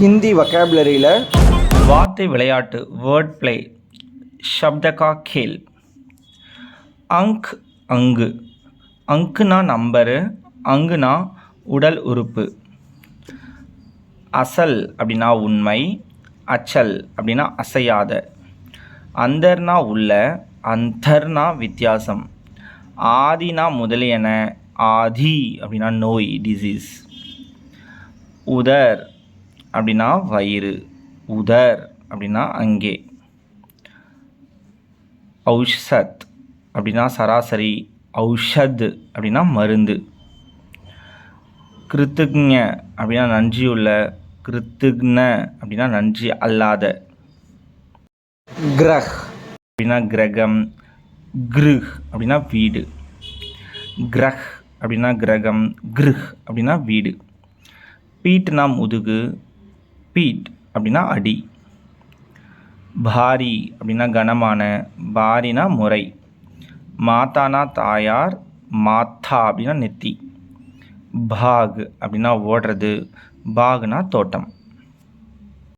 ஹிந்தி வொக்காபுலரியில் வார்த்தை விளையாட்டு வேர்ட் பிளே ஷப்தகா கேல் அங்க் அங்கு. அங்குனா நம்பரு அங்குனா உடல் உறுப்பு. அசல் அப்படின்னா உண்மை அச்சல் அப்படின்னா அசையாத. அந்தர்னா உள்ள அந்தர்னா வித்தியாசம். ஆதினா முதலியன ஆதி அப்படின்னா நோய் டிசீஸ் உதர் அப்படின்னா வயிறு உதர் அப்படின்னா அங்கே. ஔஷத் அப்படின்னா சராசரி ஔஷத் அப்படின்னா மருந்து. கிருத்துக்ஞ அப்படின்னா நன்றியுள்ள கிருத்துக்ன அப்படின்னா நன்றி அல்லாத. கிரஹ் அப்படின்னா கிரகம் கிருஹ் அப்படின்னா வீடு. கிரஹ் அப்படின்னா கிரகம் கிருஹ் அப்படின்னா வீடு. பீட்னா முதுகு பீட் அப்படின்னா அடி. பாரி அப்படின்னா கனமான பாரினா முறை. மாதானா தாயார் மாத்தா அப்படின்னா நெத்தி. பாக் அப்படின்னா ஓடுறது பாக்னா தோட்டம்.